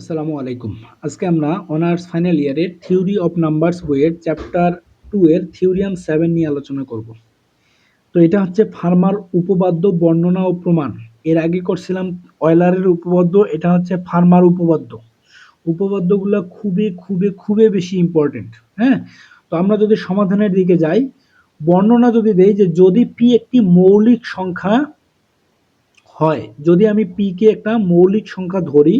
আসসালামু আলাইকুম। আজকে আমরা অনার্স ফাইনাল ইয়ারের থিওরি অফ নাম্বারস বইয়ের চ্যাপ্টার টু এর থিওরিয়াম সেভেন নিয়ে আলোচনা করব। তো এটা হচ্ছে ফার্মার উপপাদ্য বর্ণনা ও প্রমাণ। এর আগে করছিলাম অয়লারের উপপাদ্য এটা হচ্ছে ফার্মার উপপাদ্য উপপাদ্যগুলো খুবই খুবই খুবই বেশি ইম্পর্টেন্ট হ্যাঁ? তো আমরা যদি সমাধানের দিকে যাই, বর্ণনা যদি দেই যে যদি পি একটি মৌলিক সংখ্যা হয়, যদি আমি পি কে একটা মৌলিক সংখ্যা ধরি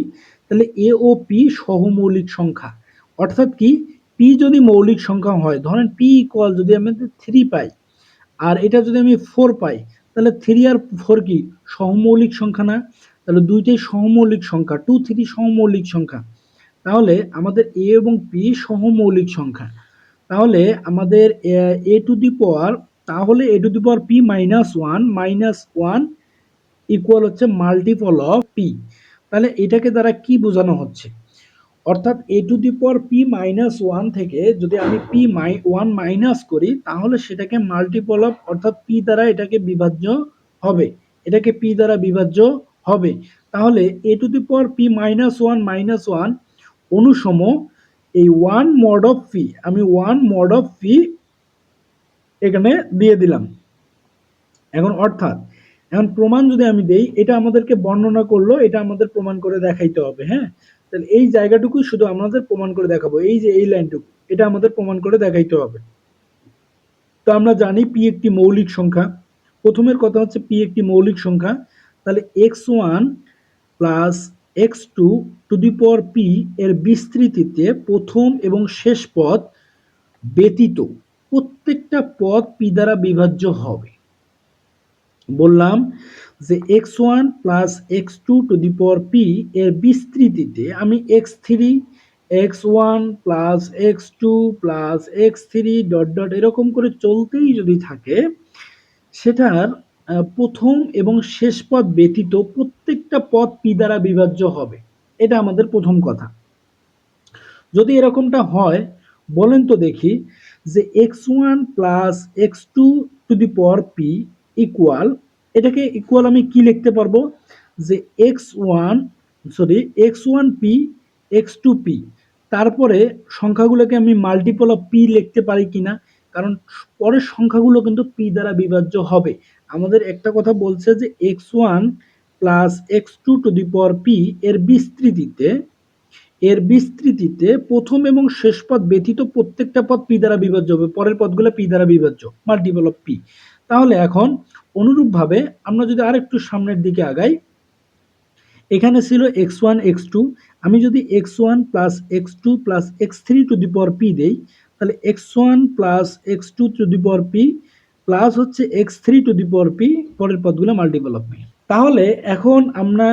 তাহলে এ ও পি সহমৌলিক সংখ্যা। অর্থাৎ কি? পি যদি মৌলিক সংখ্যা হয়, ধরেন পি ইকুয়াল যদি আমি থ্রি পাই, আর এটা যদি আমি ফোর পাই, তাহলে থ্রি আর ফোর কি? সহমৌলিক সংখ্যা না? তাহলে দুইটাই সহমৌলিক সংখ্যা টু থ্রি সহমৌলিক সংখ্যা। তাহলে আমাদের এ এবং পি সহমৌলিক সংখ্যা। তাহলে আমাদের, এ টু দি পাওয়ার তাহলে A to the power P minus one minus one equal হচ্ছে মাল্টিপল অফ পি তাহলে এটাকে দ্বারা কি বোঝানো হচ্ছে? অর্থাৎ A to the power P minus one থেকে যদি আমি পি মাই ওয়ান মাইনাস করি, তাহলে সেটাকে মাল্টিপল অফ অর্থাৎ পি দ্বারা এটাকে বিভাজ্য হবে। এটাকে পি দ্বারা বিভাজ্য হবে। তাহলে A to the power P minus one minus one অনুসম এই ওয়ান মড অফ পি আমি ওয়ান মড অফ পি এখানে দিয়ে দিলাম। এখন অর্থাৎ এখন প্রমাণ যদি আমি দেই, এটা আমাদেরকে বর্ণনা করল, এটা আমাদের প্রমাণ করে দেখাইতে হবে হ্যাঁ? তাহলে এই জায়গাটুকুই শুধু আমাদের প্রমাণ করে দেখাবো, এই যে এই লাইনটুকু, এটা আমাদের প্রমাণ করে দেখাইতে হবে। তো আমরা জানি পি একটি মৌলিক সংখ্যা, প্রথমের কথা হচ্ছে পি একটি মৌলিক সংখ্যা, তাহলে X one plus X two to the power P এর বিস্তৃতিতে প্রথম এবং শেষ পদ ব্যতীত, প্রত্যেকটা পদ পি দ্বারা বিভাজ্য হবে। বললাম যে X one plus X two to the power P এর বিস্তৃতিতে আমি X three, X one plus X two plus X three dot dot এরকম করে চলতেই যদি থাকে, সেটার প্রথম এবং শেষ পদ ব্যতীত প্রত্যেকটা পদ পি দ্বারা বিভাজ্য হবে। এটা আমাদের প্রথম কথা। যদি এরকমটা হয়, বলেন তো দেখি যে X one plus X two to the power P equal এটাকে ইকুয়াল আমি কি লিখতে পারব? যে X one sorry X one P X two P তারপরে সংখ্যাগুলোকে আমি মাল্টিপল অফ পি লিখতে পারি কিনা? কারণ পরের সংখ্যাগুলো কিন্তু পি দ্বারা বিভাজ্য হবে। আমাদের একটা কথা বলছে যে X one plus X two to the power P এর বিস্তৃতিতে এর বিস্তৃতিতে প্রথম এবং শেষ পদ ব্যতীত প্রত্যেকটা পদ পি দ্বারা বিভাজ্য হবে, পরের পদগুলো পি দ্বারা বিভাজ্য মাল্টিপল অফ পি তাহলে এখন অনুরূপভাবে আমরা যদি আরেকটু সামনের দিকে আগাই, এখানে ছিল এক্স ওয়ান, এক্স টু। আমি যদি X one plus X two plus X three to the power P দেই, তাহলে X one plus X two to the power P plus হচ্ছে X three to the power P, পরের পদগুলো multiple of P তাহলে এখন আমরা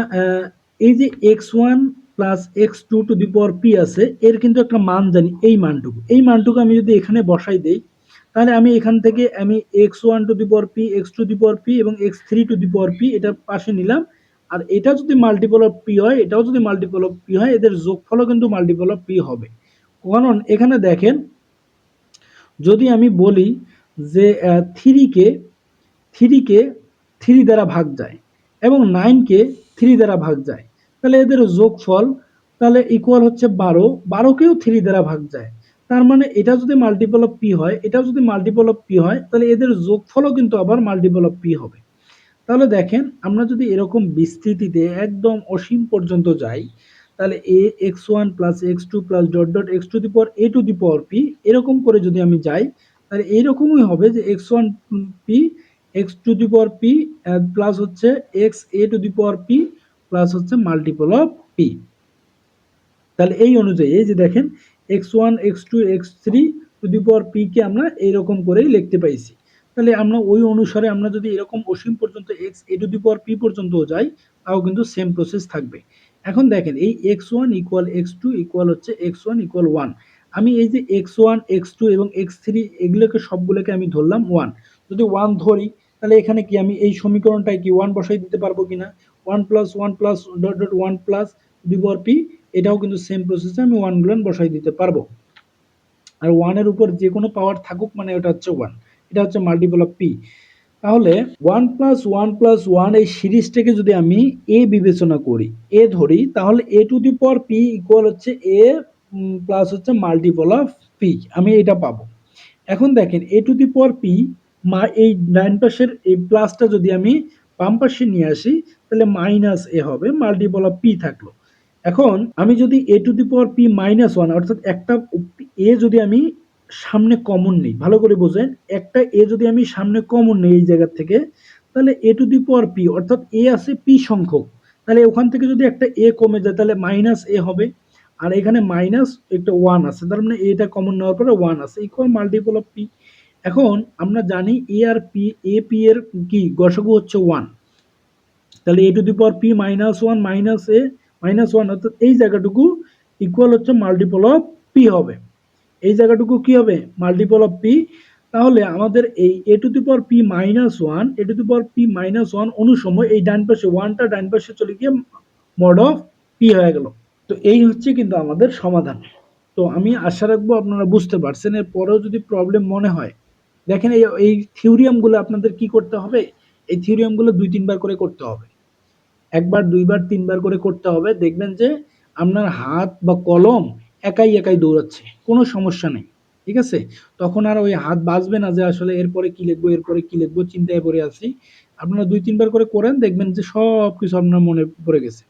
এই যে X one plus X two to the power P আছে, এর কিন্তু একটা মান জানি, এই মানটুকু। এই মানটুকু আমি যদি এখানে বসাই দেই তাহলে আমি এখান থেকে আমি X one to the power P X two to power power P X three to the power P এটা পাশে নিলাম। আর এটা যদি মাল্টিপল অফ পি হয়, এটাও যদি মাল্টিপল অফ পি হয়, এদের যোগফলও কিন্তু মাল্টিপল অফ পি হবে। কারণ এখানে দেখেন, যদি আমি বলি যে থ্রিকে থ্রিকে থ্রি দ্বারা ভাগ যায় এবং নাইনকে থ্রি দ্বারা ভাগ যায়, তাহলে এদের যোগফল তাহলে ইকুয়াল হচ্ছে বারো। বারোকেও থ্রি দ্বারা ভাগ যায়। তার মানে এটা যদি মাল্টিপল অফ পি হয়, এটাও যদি মাল্টিপল অফ পি হয়, তাহলে এদের যোগফলও কিন্তু আবার মাল্টিপল অফ পি হবে। তাহলে দেখেন, আমরা যদি এরকম বিস্তৃতিতে একদম অসীম পর্যন্ত যাই, তাহলে A X one plus X two plus dot dot X to the power A to the power P এরকম করে যদি আমি যাই, তাহলে এইরকমই হবে যে X one P X to the power P plus হচ্ছে X A to the power P plus হচ্ছে মাল্টিপল অফ পি তাহলে এই অনুযায়ী, এই যে দেখেন X one X two X three to the power পিকে আমরা এইরকম করেই লিখতে পাইছি। তাহলে আমরা ওই অনুসারে আমরা যদি এরকম অসীম পর্যন্ত X A to the power P পর্যন্ত যাই তাও কিন্তু সেম প্রসেস থাকবে। এখন দেখেন, এই X one equal X two equal হচ্ছে এক্স ওয়ান ইকুয়াল ওয়ান আমি এই যে এক্স ওয়ান এক্স টু এবং এক্স থ্রি এগুলোকে সবগুলোকে আমি ধরলাম ওয়ান যদি ওয়ান ধরি, তাহলে এখানে কি আমি এই সমীকরণটায় কি ওয়ান বসাই দিতে পারব কিনা? One plus one plus dot dot one plus the power P এটাও কিন্তু সেম প্রসেসে আমি ওয়ান গুলান বসাই দিতে পারব। আর ওয়ানের উপর যে কোনো পাওয়ার থাকুক মানে ওটা হচ্ছে ওয়ান এটা হচ্ছে মাল্টিপল অফ পি তাহলে one plus one plus one এই সিরিজটাকে যদি আমি এ বিবেচনা করি এ ধরি, তাহলে A to the power P equal হচ্ছে এ প্লাস হচ্ছে মাল্টিপল অফ পি আমি এটা পাবো। এখন দেখেন এ টু দি পাওয়ার পি মা, এই ডাইন পাশের এই প্লাসটা যদি আমি বাম পাশে নিয়ে আসি, তাহলে মাইনাস এ হবে মাল্টিপল অফ পি থাকল। এখন আমি যদি A to the power P minus one অর্থাৎ একটা এ যদি আমি সামনে কমন নেই, ভালো করে বোঝেন, একটা এ যদি আমি সামনে কমন নেই এই জায়গার থেকে, তাহলে A to the power P অর্থাৎ এ আছে পি সংখ্যক, তাহলে ওখান থেকে যদি একটা এ কমে যায়, তাহলে মাইনাস এ হবে, আর এখানে মাইনাস একটা ওয়ান আছে, তার মানে এটা কমন নেওয়ার পরে ওয়ান আছে ইকুয়াল মাল্টিপল অফ পি এখন আমরা জানি এ আর পি এ পি এর কি, গসাগু হচ্ছে ওয়ান তাহলে A to the power P minus one minus A minus one অর্থাৎ এই জায়গাটুকু ইকুয়াল হচ্ছে মাল্টিপল অফ পি হবে। এই জায়গাটুকু কি হবে? মাল্টিপল অফ পি তাহলে আমাদের এই A to the power P minus one A to the power P minus one অনুসময় এই ডান পাশে ওয়ানটা ডান পাশে চলে গিয়ে মড অফ পি হয়ে গেল। তো এই হচ্ছে কিন্তু আমাদের সমাধান। তো আমি আশা রাখব আপনারা বুঝতে পারছেন। এর পরেও যদি প্রবলেম মনে হয়, দেখেন এই এই থিওরিয়ামগুলো আপনাদের কি করতে হবে? এই থিওরিয়ামগুলো দুই, তিনবার করে করতে হবে। একবার, দুইবার, তিনবার করে করতে হবে। দেখবেন যে আপনার হাত বা কলম একাই একাই দৌড়াচ্ছে, কোনো সমস্যা নেই, ঠিক আছে? তখন আর ওই হাত বাজবে না যে আসলে এরপরে কি লিখব, এরপরে কি লিখব, চিন্তায় পড়ে আছি। আপনারা দুই, তিনবার করে করেন, দেখবেন যে সব কিছু আপনার মনে পড়ে গেছে।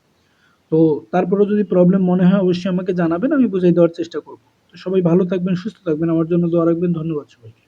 তো তারপরেও যদি প্রবলেম মনে হয়, অবশ্যই আমাকে জানাবেন, আমি বুঝাই দেওয়ার চেষ্টা করব। তো সবাই ভালো থাকবেন, সুস্থ থাকবেন, আমার জন্য দোয়া রাখবেন, ধন্যবাদ সবাইকে।